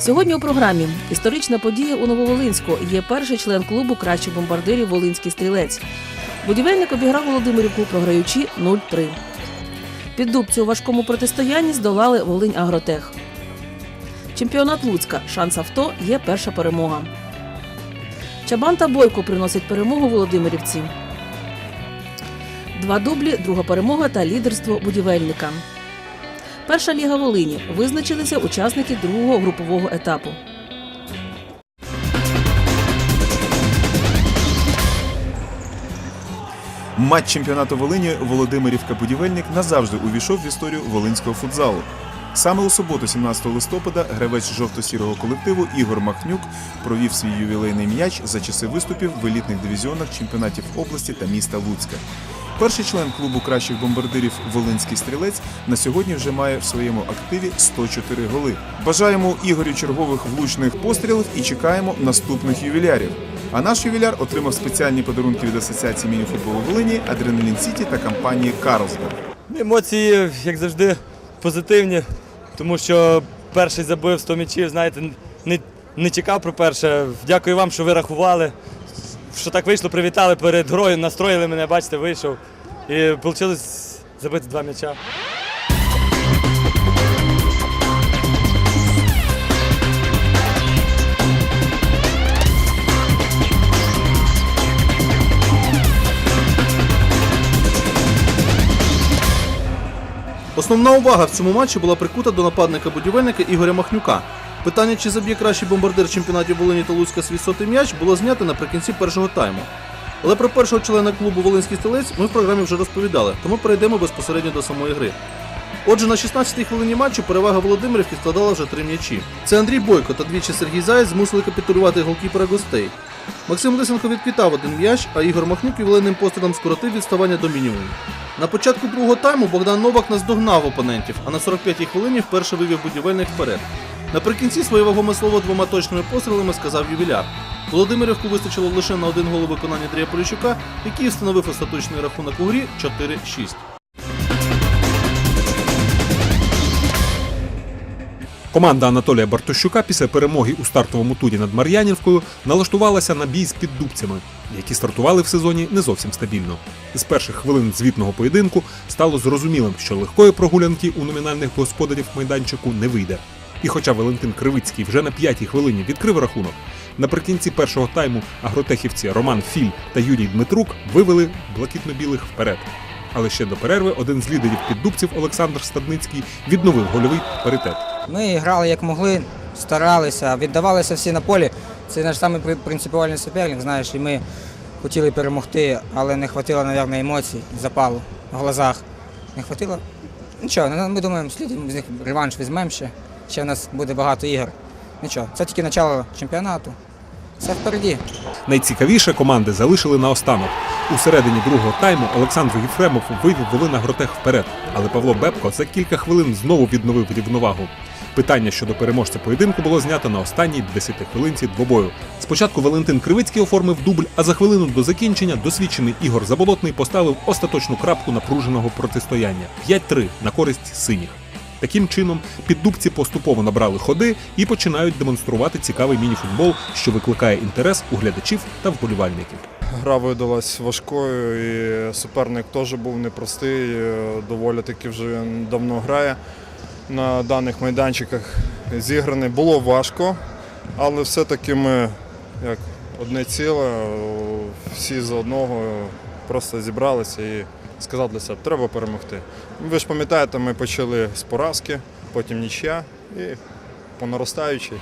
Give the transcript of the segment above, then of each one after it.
Сьогодні у програмі історична подія у Нововолинську. Є перший член клубу кращих бомбардирів Волинський стрілець. Будівельник обіграв Володимирівку, програючи 0-3. Піддубці у важкому протистоянні здолали Волинь Агротех. Чемпіонат Луцька. Шанс авто є перша перемога. Чабан та Бойко приносять перемогу Володимирівці. Два дублі, друга перемога та лідерство будівельника. Перша ліга Волині визначилися учасники другого групового етапу. Матч чемпіонату Волині Володимирівка Будівельник назавжди увійшов в історію волинського футзалу. Саме у суботу, 17 листопада, гравець жовто-сірого колективу Ігор Махнюк провів свій ювілейний м'яч за часи виступів в елітних дивізіонах чемпіонатів області та міста Луцька. Перший член клубу кращих бомбардирів Волинський стрілець на сьогодні вже має в своєму активі 104 голи. Бажаємо Ігорю чергових влучних пострілів і чекаємо наступних ювілярів. А наш ювіляр отримав спеціальні подарунки від Асоціації мініфутболу Волині, Адреналін Сіті та компанії Карлсберг. Емоції, як завжди, позитивні, тому що перший забив 100 м'ячів, знаєте, не, не чекав про перше. Дякую вам, що ви рахували. Що так вийшло, привітали перед грою, настроїли мене, бачите, вийшов. І вийшло забити два м'яча. Основна увага в цьому матчі була прикута до нападника будівельника Ігоря Махнюка. Питання, чи заб'є кращий бомбардир чемпіонатів Волині та Луцька свій сотий м'яч, було знято наприкінці першого тайму. Але про першого члена клубу Волинський стілець ми в програмі вже розповідали, тому перейдемо безпосередньо до самої гри. Отже, на 16-й хвилині матчу перевага Володимирівки складала вже три м'ячі. Це Андрій Бойко та двічі Сергій Заєць змусили капітулювати голкіпера гостей. Максим Лисенко відквітав один м'яч, а Ігор Махнюк ювілейним пострілом скоротив відставання до мінімуму. На початку другого тайму Богдан Новак наздогнав опонентів, а на 45-й хвилині вперше вивів будівельник вперед. Наприкінці своє вагоме двома точними пострілами сказав ювіляр. Володимирівку вистачило лише на один гол у виконанні Андрія Поліщука, який встановив остаточний рахунок у грі 4-6. Команда Анатолія Бартощука після перемоги у стартовому турі над Мар'янівкою налаштувалася на бій з піддубцями, які стартували в сезоні не зовсім стабільно. З перших хвилин звітного поєдинку стало зрозумілим, що легкої прогулянки у номінальних господарів майданчику не вийде. І хоча Валентин Кривицький вже на п'ятій хвилині відкрив рахунок, наприкінці першого тайму агротехівці Роман Філь та Юрій Дмитрук вивели блакитно-білих вперед. Але ще до перерви один з лідерів піддубців Олександр Стадницький відновив гольовий паритет. Ми грали як могли, старалися, віддавалися всі на полі. Це наш самий при- принципіальний суперник, знаєш, і ми хотіли перемогти, але не вистачило, мабуть, емоцій, запалу в глазах. Не вистачило. Нічого, ну, ми думаємо, слід з них реванш візьмемо ще. Ще в нас буде багато ігор. Нічого, це тільки почало чемпіонату. Все впереді. Найцікавіше команди залишили наостанок. У середині другого тайму Олександр Єфремов вивів Волина Гротех вперед, але Павло Бебко за кілька хвилин знову відновив рівновагу. Питання щодо переможця поєдинку було знято на останній 10 хвилинці двобою. Спочатку Валентин Кривицький оформив дубль, а за хвилину до закінчення досвідчений Ігор Заболотний поставив остаточну крапку напруженого протистояння 5-3 на користь синіх. Таким чином, піддубці поступово набрали ходи і починають демонструвати цікавий мініфутбол, що викликає інтерес у глядачів та вболівальників. Гра видалась важкою, і суперник теж був непростий, е, доволі таки вже давно грає на даних майданчиках. Зіграний було важко, але все-таки ми як одне ціле, всі з одного просто зібралися і сказали для себе, треба перемогти. Ви ж пам'ятаєте, ми почали з поразки, потім нічя і по наростаючій.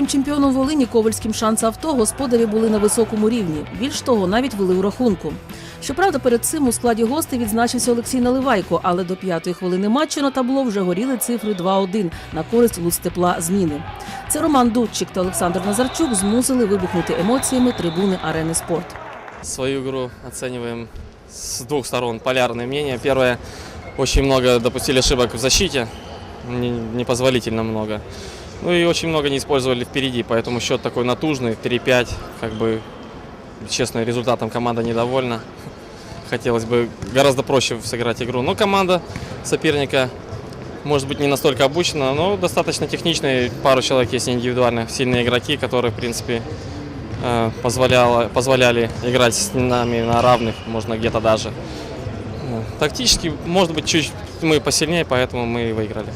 Діючим чемпіоном Волині Ковальським шанс авто господарі були на високому рівні. Більш того, навіть вели у рахунку. Щоправда, перед цим у складі гостей відзначився Олексій Наливайко, але до п'ятої хвилини матчу на табло вже горіли цифри 2-1 на користь Луцтепла зміни. Це Роман Дудчик та Олександр Назарчук змусили вибухнути емоціями трибуни арени спорт. Свою игру оцениваем с двух сторон. Полярное мнение. Первое, очень много допустили ошибок в защите, не- непозволительно много. Ну и очень много не использовали впереди, поэтому счет такой натужный, 3-5. Как бы, честно, результатом команда недовольна. Хотелось бы гораздо проще сыграть игру. Но команда соперника, может быть, не настолько обучена, но достаточно техничная. Пару человек есть индивидуально сильные игроки, которые, в принципе, э, позволяли играть с нами на равных, можно где-то даже. Ну, Тактически, может быть, чуть мы посильнее, поэтому мы и выиграли.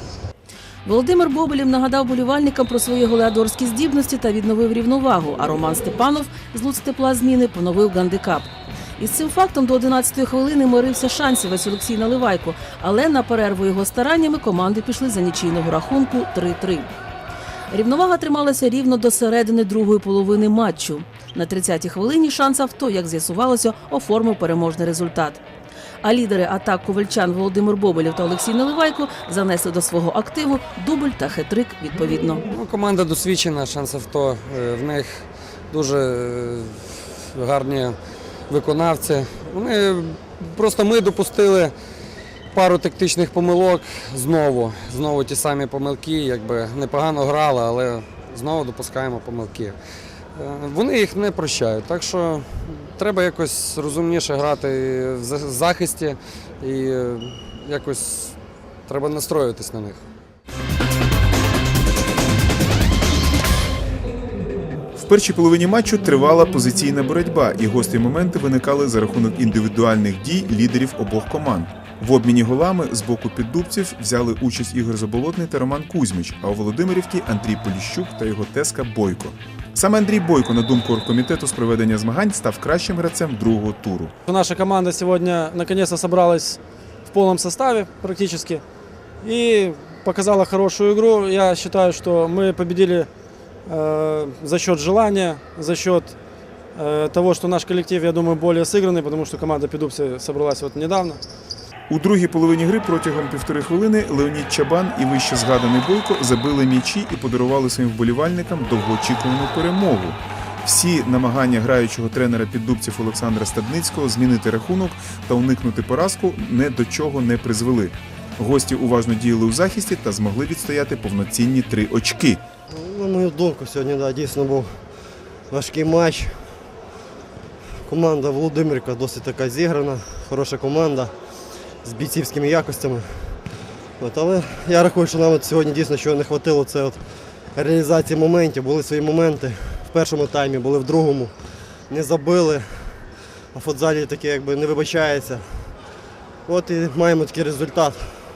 Володимир Бобелєв нагадав болівальникам про свої голеадорські здібності та відновив рівновагу. А Роман Степанов з Луц тепла зміни поновив гандикап. Із цим фактом до 11-ї хвилини мирився шансівець Олексій Наливайко, але на перерву його стараннями команди пішли за нічийного рахунку 3-3. Рівновага трималася рівно до середини другої половини матчу. На 30-й хвилині шанс авто, як з'ясувалося, оформив переможний результат. А лідери атак ковальчан Володимир Бобелєв та Олексій Наливайко занесли до свого активу дубль та хитрик відповідно. Ну, команда досвідчена, шанс авто. е, В них дуже е, гарні виконавці. Вони просто ми допустили пару тактичних помилок знову. Знову ті самі помилки, якби непогано грали, але знову допускаємо помилки. Е, Вони їх не прощають. Так що треба якось розумніше грати в захисті і е, якось треба настроюватись на них. В першій половині матчу тривала позиційна боротьба, і гострі моменти виникали за рахунок індивідуальних дій лідерів обох команд. В обміні голами з боку піддубців взяли участь Ігор Заболотний та Роман Кузьмич, а у Володимирівці Андрій Поліщук та його теска Бойко. Саме Андрій Бойко, на думку оргкомітету з проведення змагань, став кращим гравцем другого туру. Наша команда сегодня наконец-то собралась в полном составе практически и показала хорошую игру. Я считаю, что мы победили э, за счет желания, за счет э, того, что наш коллектив, я думаю, более сыгранный, потому что команда Педупси собралась вот недавно. У другій половині гри протягом півтори хвилини Леонід Чабан і вище згаданий Бойко забили м'ячі і подарували своїм вболівальникам довгоочікувану перемогу. Всі намагання граючого тренера піддубців Олександра Стадницького змінити рахунок та уникнути поразку не до чого не призвели. Гості уважно діяли у захисті та змогли відстояти повноцінні три очки. На мою думку, сьогодні да, дійсно був важкий матч. Команда Володимирка досить така зіграна, хороша команда з бійцівськими якостями. От, але я рахую, що нам от сьогодні дійсно чого не вистачило, це от реалізації моментів. Були свої моменти в першому таймі, були в другому. Не забили, а футзалі таке якби не вибачається. От і маємо такий результат.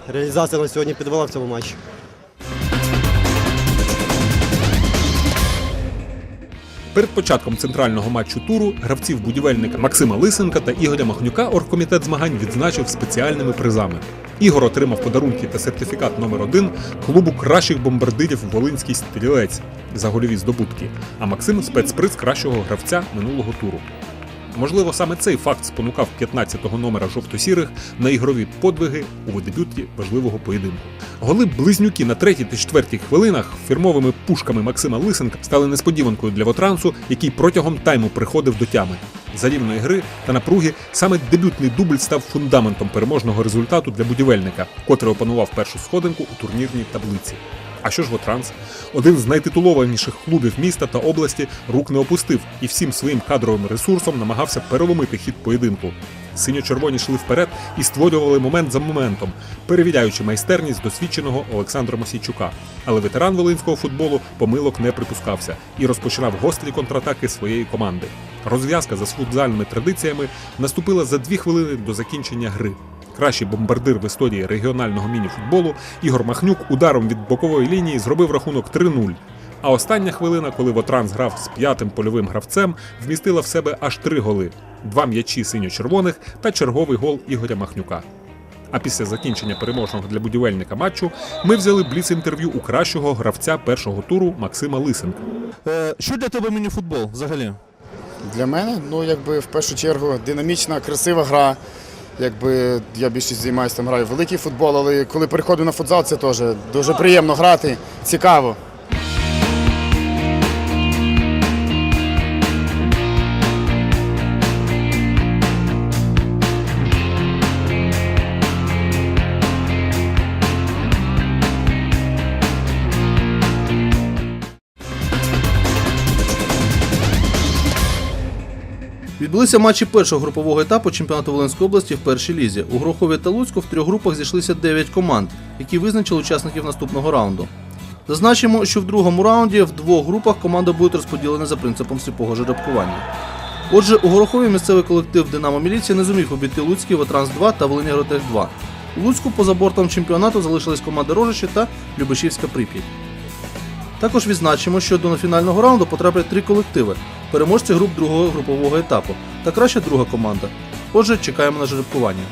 Реалізація на сьогодні підвела в цьому матчі. Перед початком центрального матчу туру гравців будівельника Максима Лисенка та Ігоря Махнюка оргкомітет змагань відзначив спеціальними призами. Ігор отримав подарунки та сертифікат номер 1 клубу кращих бомбардирів Волинський стрілець за гольові здобутки, а Максим спецприз кращого гравця минулого туру. Можливо, саме цей факт спонукав 15-го номера жовто-сірих на ігрові подвиги у дебюті важливого поєдинку. Голи близнюки на третій та четвертій хвилинах фірмовими пушками Максима Лисенка стали несподіванкою для Вотрансу, який протягом тайму приходив до тями. За рівної гри та напруги саме дебютний дубль став фундаментом переможного результату для будівельника, котрий опанував першу сходинку у турнірній таблиці. А що ж Вотранс? Один з найтитулованіших клубів міста та області рук не опустив і всім своїм кадровим ресурсом намагався переломити хід поєдинку. Синьо-червоні йшли вперед і створювали момент за моментом, перевіряючи майстерність досвідченого Олександра Мосійчука. Але ветеран волинського футболу помилок не припускався і розпочинав гострі контратаки своєї команди. Розв'язка за футзальними традиціями наступила за дві хвилини до закінчення гри. Кращий бомбардир в історії регіонального міні-футболу Ігор Махнюк ударом від бокової лінії зробив рахунок 3-0. А остання хвилина, коли Вотранс грав з п'ятим польовим гравцем, вмістила в себе аж три голи: два м'ячі синьо-червоних та черговий гол Ігоря Махнюка. А після закінчення переможного для будівельника матчу ми взяли бліц-інтерв'ю у кращого гравця першого туру Максима Лисенка. Що для тебе міні-футбол взагалі? Для мене, ну якби в першу чергу динамічна, красива гра. Якби я більшість займаюся там граю великий футбол, але коли переходжу на футзал, це теж дуже приємно грати, цікаво. Відбулися матчі першого групового етапу чемпіонату Волинської області в першій лізі. У Грохові та Луцьку в трьох групах зійшлися 9 команд, які визначили учасників наступного раунду. Зазначимо, що в другому раунді в двох групах команда будуть розподілені за принципом сліпого жеребкування. Отже, у Горохові місцевий колектив Динамо Міліція не зумів обійти Луцький Ветранс 2 та Волині Агротех 2. У Луцьку поза бортом чемпіонату залишились команди Рожище та Любешівська Прип'ять. Також відзначимо, що до фінального раунду потраплять три колективи переможці груп другого групового етапу та краща друга команда. Отже, чекаємо на жеребкування.